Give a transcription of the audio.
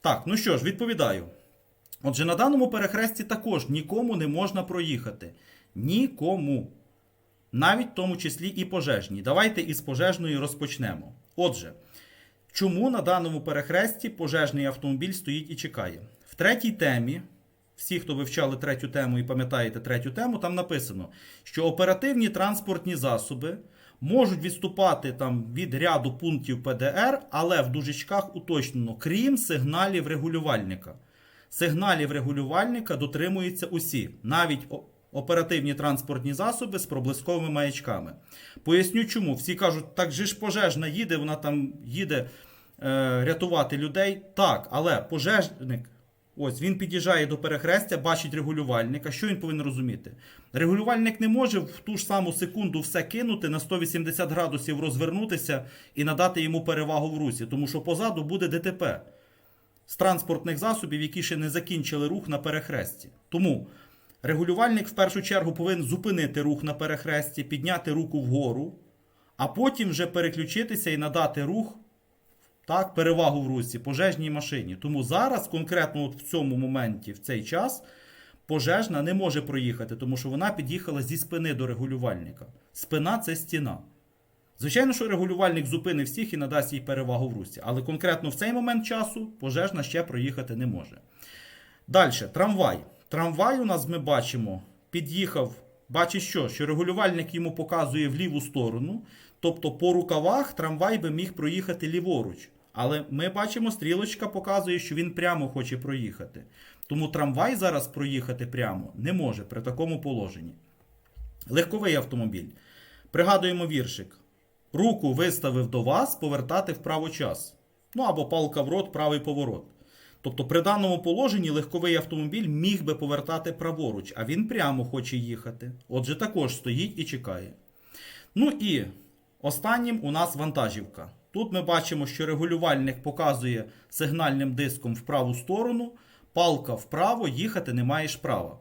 Так, ну що ж, відповідаю. Отже, на даному перехресті також нікому не можна проїхати. Нікому. Навіть в тому числі і пожежній. Давайте із пожежної розпочнемо. Отже, чому на даному перехресті пожежний автомобіль стоїть і чекає? В третій темі, всі, хто вивчали третю тему і пам'ятаєте третю тему, там написано, що оперативні транспортні засоби можуть відступати там від ряду пунктів ПДР, але в дужечках уточнено, крім сигналів регулювальника. Сигналів регулювальника дотримуються усі, навіть оперативні транспортні засоби з проблисковими маячками. Поясню чому. Всі кажуть, так же ж пожежна їде, вона там їде е, рятувати людей. Так, але пожежник, ось він під'їжджає до перехрестя, бачить регулювальника. Що він повинен розуміти? Регулювальник не може в ту ж саму секунду все кинути на 180 градусів розвернутися і надати йому перевагу в русі, тому що позаду буде ДТП з транспортних засобів, які ще не закінчили рух на перехресті. Тому регулювальник в першу чергу повинен зупинити рух на перехресті, підняти руку вгору, а потім вже переключитися і надати рух, так, перевагу в русі пожежній машині. Тому зараз, конкретно от в цьому моменті, в цей час, пожежна не може проїхати, тому що вона під'їхала зі спини до регулювальника. Спина це стіна. Звичайно, що регулювальник зупинить всіх і надасть їй перевагу в русі, але конкретно в цей момент часу пожежна ще проїхати не може. Далі, трамвай. Трамвай у нас ми бачимо, під'їхав, бачить що? Що регулювальник йому показує в ліву сторону, тобто по рукавах трамвай би міг проїхати ліворуч. Але ми бачимо, стрілочка показує, що він прямо хоче проїхати. Тому трамвай зараз проїхати прямо не може при такому положенні. Легковий автомобіль. Пригадуємо віршик. Руку виставив до вас, повертати вправо час. Ну або палка в рот, правий поворот. Тобто при даному положенні легковий автомобіль міг би повертати праворуч, а він прямо хоче їхати. Отже, також стоїть і чекає. Ну і останнім у нас вантажівка. Тут ми бачимо, що регулювальник показує сигнальним диском в праву сторону, палка вправо, їхати не маєш права.